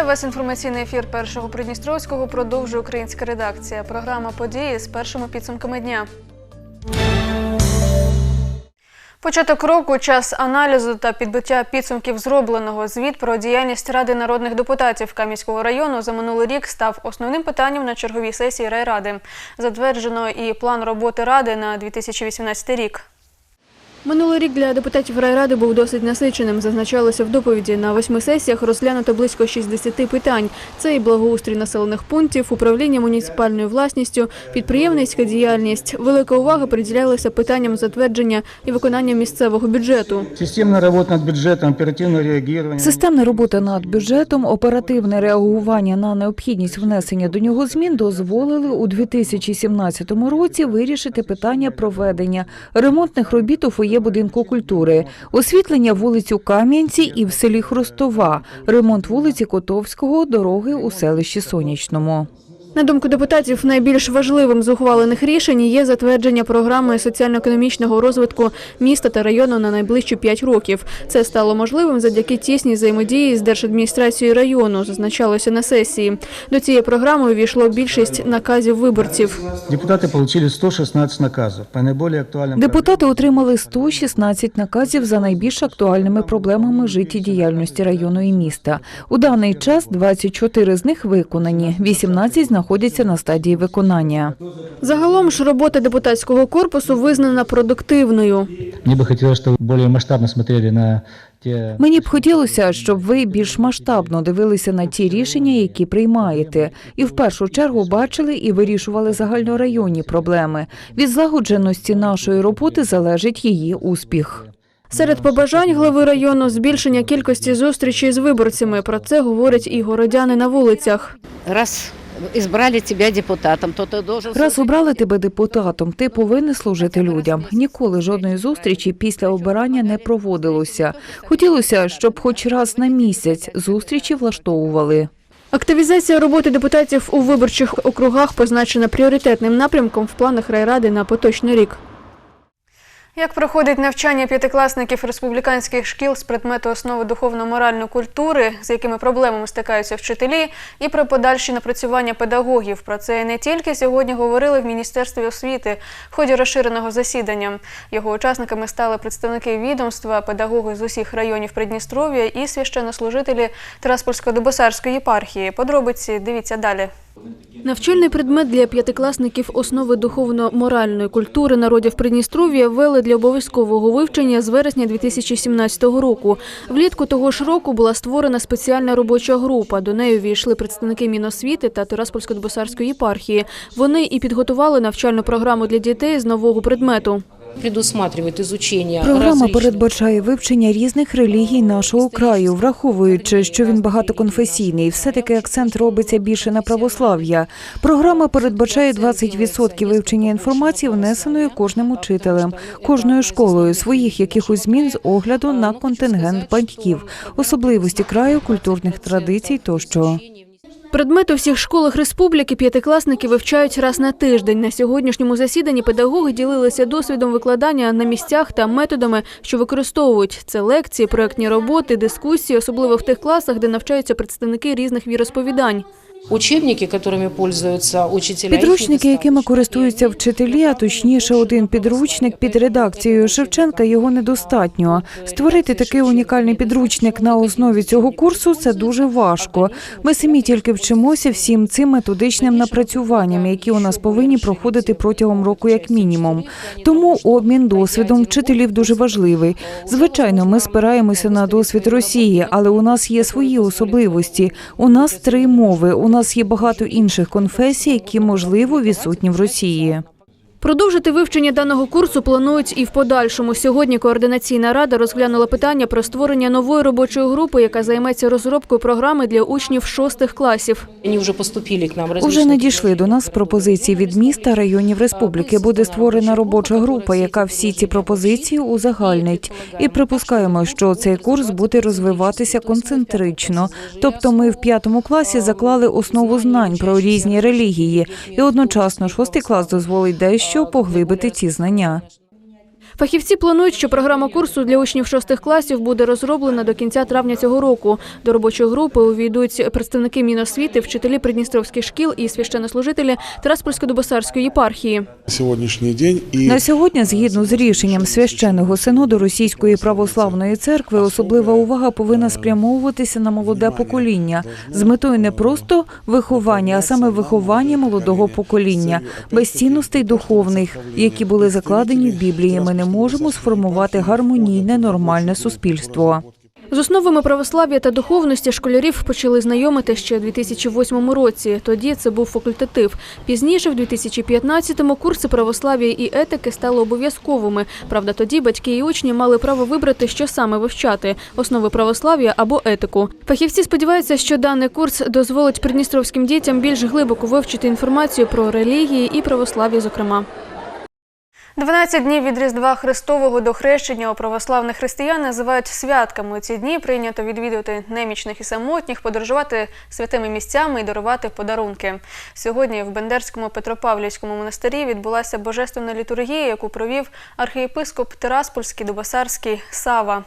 Вітаю. Інформаційний ефір першого Придністровського продовжує українська редакція. Програма події з першими підсумками дня. Початок року час аналізу та підбиття підсумків зробленого. Звіт про діяльність Ради народних депутатів Кам'янського району за минулий рік став основним питанням на черговій сесії райради. Затверджено і план роботи ради на 2018 рік. Минулий рік для депутатів райради був досить насиченим. Зазначалося в доповіді на восьми сесіях розглянуто близько 60 питань. Це і благоустрій населених пунктів, управління муніципальною власністю, підприємницька діяльність. Велика увага приділялася питанням затвердження і виконання місцевого бюджету. Системная работа над бюджетом, оперативное реагирование. Системна робота над бюджетом, оперативне реагування на необхідність внесення до нього змін дозволили у 2017 році вирішити питання проведення ремонтних робіт у фоє будинку культури, освітлення вулиць у Кам'янці і в селі Хростова, ремонт вулиці Котовського, дороги у селищі Сонячному. На думку депутатів, найбільш важливим з ухвалених рішень є затвердження програми соціально-економічного розвитку міста та району на найближчі 5 років. Це стало можливим завдяки тісній взаємодії з держадміністрацією району, зазначалося на сесії. До цієї програми увійшло більшість наказів виборців. Депутаты получили 116 наказов по наиболее актуальным Депутати отримали 116 наказів за найбільш актуальними проблемами життєдіяльності району і міста. У даний час 24 з них виконані, 18 знаходяться на стадії виконання. Загалом ж робота депутатського корпусу визнана продуктивною. Мне бы хотелось, чтобы более масштабно смотрели на Мені б хотілося, щоб ви більш масштабно дивилися на ті рішення, які приймаєте, і в першу чергу бачили і вирішували загальнорайонні проблеми. Від злагодженості нашої роботи залежить її успіх. Серед побажань глави району збільшення кількості зустрічей з виборцями. Про це говорять і городяни на вулицях. раз избрали тебя депутатом, то ты должен... Раз обрали тебе депутатом, ти повинен служити людям. Ніколи жодної зустрічі після обирання не проводилося. Хотілося, щоб хоч раз на місяць зустрічі влаштовували. Активізація роботи депутатів у виборчих округах позначена пріоритетним напрямком в планах райради на поточний рік. Як проходить навчання п'ятикласників республіканських шкіл з предмету основи духовно-моральної культури, з якими проблемами стикаються вчителі, і про подальші напрацювання педагогів. Про це не тільки сьогодні говорили в Міністерстві освіти в ході розширеного засідання. Його учасниками стали представники відомства, педагоги з усіх районів Придністров'я і священнослужителі Тираспольсько-Дебосарської єпархії. Подробиці дивіться далі. Навчальний предмет для п'ятикласників основи духовно-моральної культури народів Придністров'я ввели для обов'язкового вивчення з вересня 2017 року. Влітку того ж року була створена спеціальна робоча група. До неї увійшли представники Міносвіти та Тираспольсько-Дебосарської єпархії. Вони і підготували навчальну програму для дітей з нового предмету. Програма передбачає вивчення різних релігій нашого краю, враховуючи, що він багатоконфесійний. Все таки акцент робиться більше на православ'я. Програма передбачає 20% вивчення інформації, внесеної кожним учителем, кожною школою, своїх якихось змін з огляду на контингент батьків, особливості краю, культурних традицій тощо. Предмет у всіх школах республіки п'ятикласники вивчають раз на тиждень. На сьогоднішньому засіданні педагоги ділилися досвідом викладання на місцях та методами, що використовують. Це лекції, проектні роботи, дискусії, особливо в тих класах, де навчаються представники різних віросповідань. Учебники, которыми пользуются учителя. Підручники, якими користуються вчителі, а точніше, один підручник під редакцією Шевченка його недостатньо. Створити такий унікальний підручник на основі цього курсу це дуже важко. Ми самі тільки вчимося всім цим методичним напрацюванням, які у нас повинні проходити протягом року, як мінімум. Тому обмін досвідом вчителів дуже важливий. Звичайно, ми спираємося на досвід Росії, але у нас є свої особливості. У нас три мови. У нас є багато інших конфесій, які можливо відсутні в Росії. Продовжити вивчення даного курсу планують і в подальшому. Сьогодні координаційна рада розглянула питання про створення нової робочої групи, яка займеться розробкою програми для учнів шостих класів. Уже поступили к нам. Уже надійшли до нас пропозиції від міста районів республіки. Буде створена робоча група, яка всі ці пропозиції узагальнить. І припускаємо, що цей курс буде розвиватися концентрично. Тобто, ми в п'ятому класі заклали основу знань про різні релігії, і одночасно шостий клас дозволить дещо поглибити ці знання. Фахівці планують, що програма курсу для учнів шостих класів буде розроблена до кінця травня цього року. До робочої групи увійдуть представники Міносвіти, вчителі придністровських шкіл і священнослужителі Тираспольсько-Дубосарської єпархії. Сьогоднішній день і На сьогодні, згідно з рішенням священного синоду Російської православної церкви, особлива увага повинна спрямовуватися на молоде покоління з метою не просто виховання, а саме виховання молодого покоління, без цінностей духовних, які були закладені в Біблії. Ми не можемо сформувати гармонійне нормальне суспільство. З основами православ'я та духовності школярів почали знайомити ще у 2008 році. Тоді це був факультатив. Пізніше, в 2015-му, курси православ'я і етики стали обов'язковими. Правда, тоді батьки і учні мали право вибрати, що саме вивчати – основи православ'я або етику. Фахівці сподіваються, що даний курс дозволить придністровським дітям більш глибоко вивчити інформацію про релігії і православ'я, зокрема. 12 днів від Різдва Христового до хрещення у православних християн називають святками. Ці дні прийнято відвідувати немічних і самотніх, подорожувати святими місцями і дарувати подарунки. Сьогодні в Бендерському Петропавлівському монастирі відбулася божественна літургія, яку провів архієпископ Тираспольський Дубосарський Сава.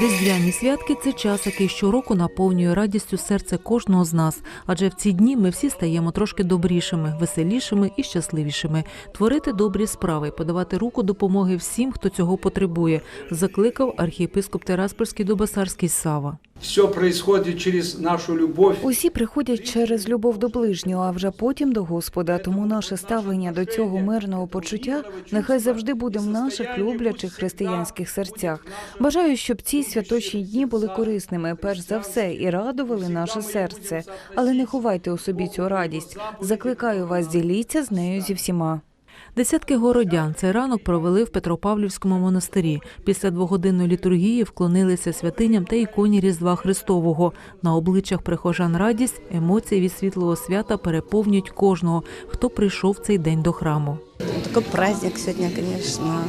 Різдвяні святки це час, який щороку наповнює радістю серце кожного з нас. Адже в ці дні ми всі стаємо трошки добрішими, веселішими і щасливішими. Творити добрі справи, подавати руку допомоги всім, хто цього потребує, закликав архієпископ Тераспольський Дубасарський Сава. Все происходит через нашу любовь. Усі приходять через любов до ближнього, а вже потім до Господа. Тому наше ставлення до цього мирного почуття нехай завжди буде в наших люблячих християнських серцях. Бажаю, щоб ці святочні дні були корисними, перш за все, і радували наше серце. Але не ховайте у собі цю радість. Закликаю вас, діліться з нею зі всіма. Десятки городян цей ранок провели в Петропавлівському монастирі. Після двогодинної літургії вклонилися святиням та іконі Різдва Христового. На обличчях прихожан радість, емоції від світлого свята переповнюють кожного, хто прийшов цей день до храму. Такий праздник сьогодні, конечно.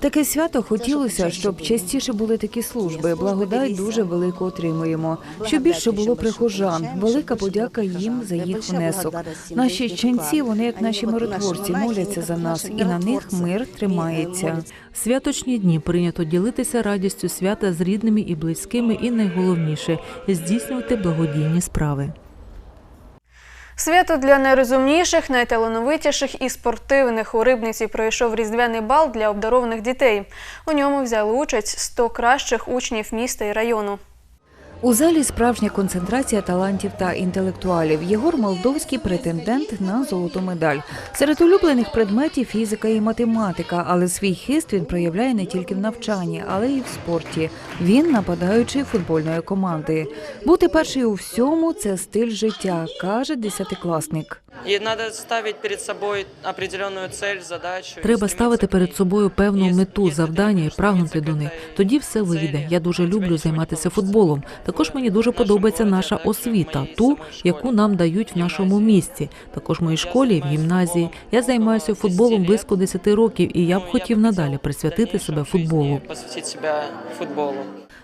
Таке свято хотілося, щоб частіше були такі служби. Благодать дуже велику отримуємо. Щоб більше було прихожан. Велика подяка їм за їх внесок. Наші ченці, вони як наші миротворці, моляться за нас, і на них мир тримається. Святочні дні прийнято ділитися радістю свята з рідними і близькими, і найголовніше здійснювати благодійні справи. Свято для найрозумніших, найталановитіших і спортивних у Рибниці пройшов різдвяний бал для обдарованих дітей. У ньому взяли участь 100 кращих учнів міста і району. У залі справжня концентрація талантів та інтелектуалів. Єгор Молдовський претендент на золоту медаль. Серед улюблених предметів фізика і математика, але свій хист він проявляє не тільки в навчанні, але й в спорті. Він нападаючий футбольної команди. Бути перший у всьому це стиль життя, каже десятикласник. И надо ставить перед собой определенную цель, задачу. Треба ставити перед собою певну мету, завдання і прагнути до них. Тоді все вийде. Я дуже люблю займатися футболом. Також мені дуже подобається наша освіта, ту, яку нам дають в нашому місті. Також в моїй школі, в гімназії. Я займаюся футболом близько 10 років, і я б хотів надалі присвятити себе футболу. Посвятить себя футболу.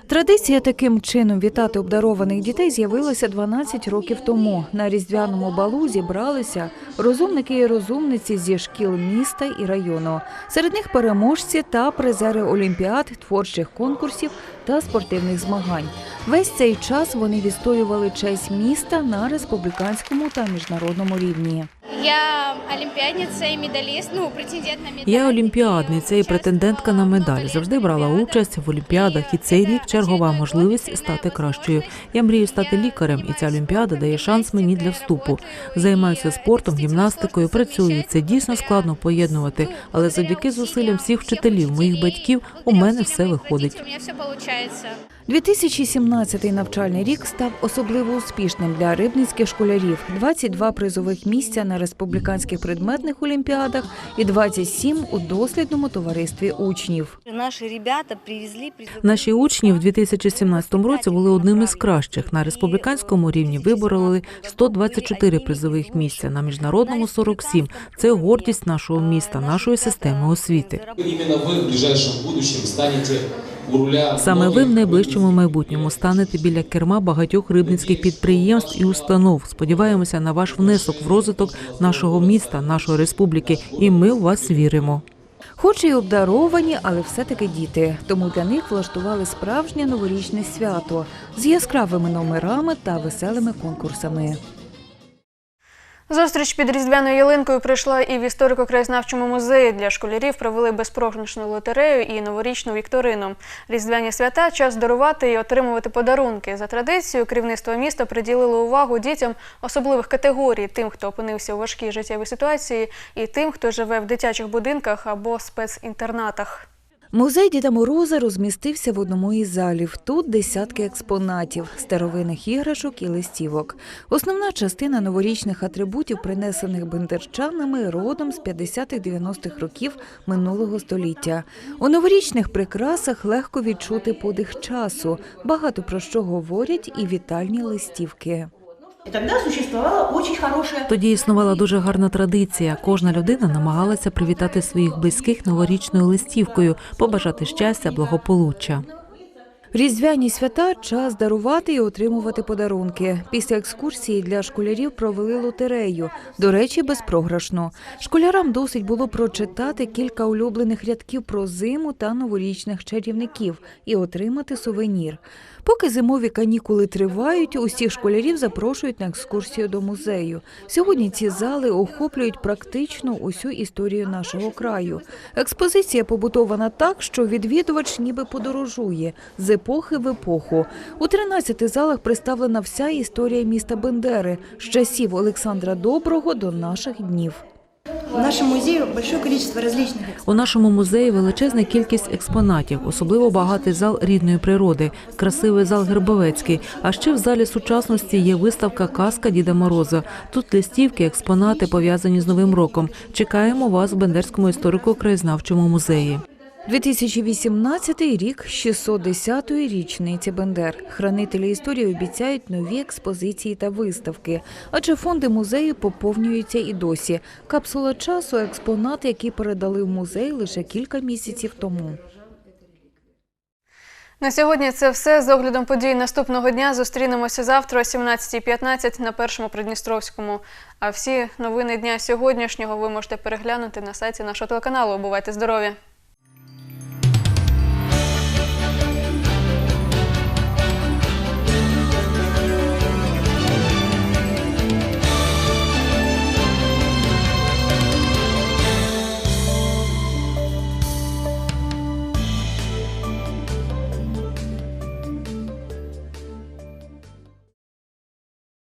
Традиція таким чином вітати обдарованих дітей з'явилася 12 років тому. На різдвяному балу зібралися розумники і розумниці зі шкіл міста і району. Серед них переможці та призери олімпіад, творчих конкурсів та спортивних змагань. Весь цей час вони відстоювали честь міста на республіканському та міжнародному рівні. Я олімпіадниця і медаліст, ну, претендент на медаль. Я олімпіадниця і претендентка на медаль. Завжди брала участь в олімпіадах, і цей рік чергова можливість стати кращою. Я мрію стати лікарем, і ця олімпіада дає шанс мені для вступу. Займаюся спортом, гімнастикою, працюю. Це дійсно складно поєднувати, але завдяки зусиллям всіх вчителів, моїх батьків, у мене все виходить. У мене все виходить. 2017 навчальний рік став особливо успішним для рибницьких школярів. 22 призових місця на республіканських предметних олімпіадах і 27 у дослідному товаристві учнів. Наші учні в 2017 році були одними з кращих. На республіканському рівні вибороли 124 призових місця, на міжнародному 47. Це гордість нашого міста, нашої системи освіти. Именно вы в ближайшем будущем станете Саме ви в найближчому майбутньому станете біля керма багатьох рибницьких підприємств і установ. Сподіваємося на ваш внесок в розвиток нашого міста, нашої республіки, і ми в вас віримо. Хоч і обдаровані, але все-таки діти. Тому для них влаштували справжнє новорічне свято з яскравими номерами та веселими конкурсами. Зустріч під різдвяною ялинкою прийшла і в історико-краєзнавчому музеї. Для школярів провели безпрограшну лотерею і новорічну вікторину. Різдвяні свята час дарувати і отримувати подарунки. За традицією, керівництво міста приділило увагу дітям особливих категорій: тим, хто опинився у важкій життєвій ситуації, і тим, хто живе в дитячих будинках або спецінтернатах. Музей Діда Мороза розмістився в одному із залів. Тут десятки експонатів, старовинних іграшок і листівок. Основна частина новорічних атрибутів, принесених бендерчанами, родом з 50-х-90-х років минулого століття. У новорічних прикрасах легко відчути подих часу. Багато про що говорять і вітальні листівки. Тогда существовала очень хороша. Тоді існувала дуже гарна традиція. Кожна людина намагалася привітати своїх близьких новорічною листівкою, побажати щастя, благополуччя. Різдвяні свята час дарувати і отримувати подарунки. Після екскурсії для школярів провели лотерею. До речі, безпрограшну. Школярам досить було прочитати кілька улюблених рядків про зиму та новорічних чарівників і отримати сувенір. Поки зимові канікули тривають, усіх школярів запрошують на екскурсію до музею. Сьогодні ці зали охоплюють практично усю історію нашого краю. Експозиція побудована так, що відвідувач ніби подорожує епохи в епоху. У 13 залах представлена вся історія міста Бендери з часів Олександра Доброго до наших днів. В нашем музее большое количество различных У нашому музеї величезна кількість експонатів, особливо багатий зал рідної природи, красивий зал Гербовецький. А ще в залі сучасності є виставка Казка Діда Мороза. Тут листівки, експонати пов'язані з Новим роком. Чекаємо вас в Бендерському історико-краєзнавчому музеї. 2018 рік 610-ї річниці Бендер. Хранителі історії обіцяють нові експозиції та виставки, адже фонди музею поповнюються і досі. Капсула часу експонати, які передали в музей лише кілька місяців тому. На сьогодні це все. З оглядом подій наступного дня зустрінемося завтра о 17.15 на першому Придністровському. А всі новини дня сьогоднішнього ви можете переглянути на сайті нашого телеканалу. Бувайте здорові!